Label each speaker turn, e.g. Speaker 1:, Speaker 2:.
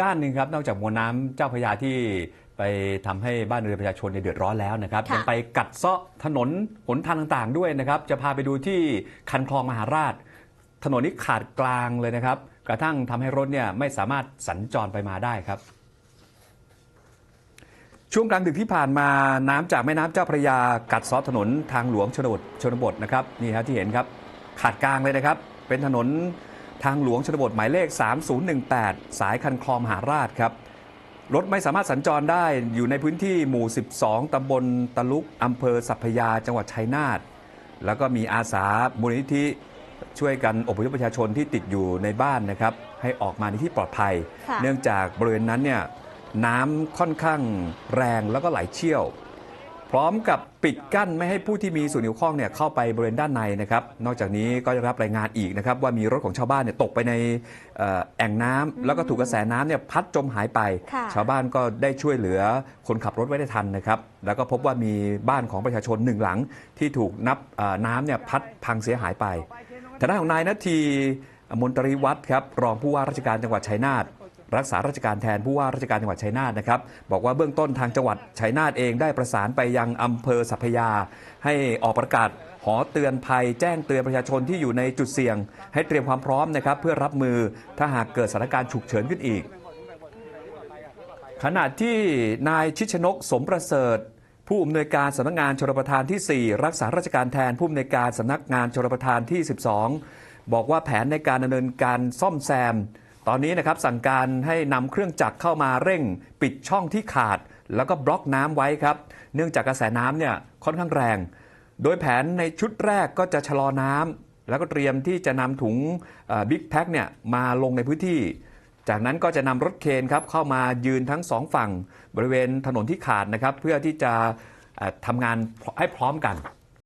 Speaker 1: ด้านหนึ่งครับนอกจากมวลน้ำเจ้าพระยาที่ไปทำให้บ้านเรือนประชาชนเนี่ยเดือดร้อนแล้วนะครับ
Speaker 2: ค่ะ
Speaker 1: ยังไปกัดเซาะถนนหนทางต่างๆด้วยนะครับ จะพาไปดูที่คันคลองมหาราช ถนนนี้ขาดกลางเลยนะครับ กระทั่งทำให้รถเนี่ยไม่สามารถสัญจรไปมาได้ครับ ช่วงกลางดึกที่ผ่านมาน้ำจากแม่น้ำเจ้าพระยากัดเซาะถนนทางหลวงชนบทชนบทนะครับนี่ครับที่เห็นครับขาดกลางเลยนะครับ เป็นถนน ทางหลวงชนบทหมายเลข 3018 สายคันคลองมหาราชครับ รถไม่สามารถสัญจรได้อยู่ในพื้นที่หมู่ 12 ตำบลตะลุกอำเภอสัพพยาจังหวัดชัยนาท แล้วก็มีอาสามูลนิธิช่วยกันอพยพประชาชนที่ติดอยู่ในบ้านนะครับ ให้ออกมาในที่ปลอดภัย
Speaker 2: ค่ะ
Speaker 1: เนื่องจากบริเวณนั้นเนี่ยน้ำค่อนข้างแรงแล้วก็ไหลเชี่ยว พร้อมกับปิดกั้นไม่ให้ผู้ที่มีส่วนเกี่ยวข้องเนี่ยเข้าไปบริเวณด้านในนะครับ นอกจากนี้ก็ได้รับรายงานอีกนะครับว่ามีรถของชาวบ้านเนี่ยตกไปในเอ่อแอ่งน้ำแล้วก็ถูกกระแสน้ำเนี่ยพัดจมหายไป
Speaker 2: ค่ะ
Speaker 1: ชาวบ้านก็ได้ช่วยเหลือคนขับรถไว้ได้ทันนะครับ แล้วก็พบว่ามีบ้านของประชาชนหนึ่งหลังที่ถูกนับเอ่อน้ำเนี่ยพัดพังเสียหายไป ทางด้านของนายนาทีมนตรีวัฒน์ครับรองผู้ว่าราชการจังหวัดชัยนาท รักษาราชการแทนผู้ว่าราชการจังหวัดชัยนาทนะครับบอกว่าเบื้องต้นทางจังหวัดชัยนาทเองได้ประสานไปยังอำเภอสัพพยา ให้ออกประกาศหอเตือนภัยแจ้งเตือนประชาชนที่อยู่ในจุดเสี่ยง ให้เตรียมความพร้อมนะครับเพื่อรับมือถ้าหากเกิดสถานการณ์ฉุกเฉินขึ้นอีก ขณะที่นายชิชนกสมประเสริฐผู้อำนวยการสำนักงานชลประทานที่ 4 รักษาราชการแทนผู้อำนวยการสำนักงานชลประทานที่ 12 บอกว่าแผนในการดำเนินการซ่อมแซม ตอนนี้นะครับสั่งการให้นำเครื่องจักรเข้ามาเร่ง ปิดช่องที่ขาด แล้วก็บล็อกน้ำไว้ครับ เนื่องจากกระแสน้ำเนี่ยค่อนข้างแรง โดยแผนในชุดแรกก็จะชะลอน้ำแล้วก็เตรียมที่จะนำถุงบิ๊กแพ็คเนี่ยมาลงในพื้นที่ จากนั้นก็จะนำรถเคนครับเข้ามายืนทั้งสองฝั่ง บริเวณถนนที่ขาดนะครับ เพื่อที่จะทำงานให้พร้อมกัน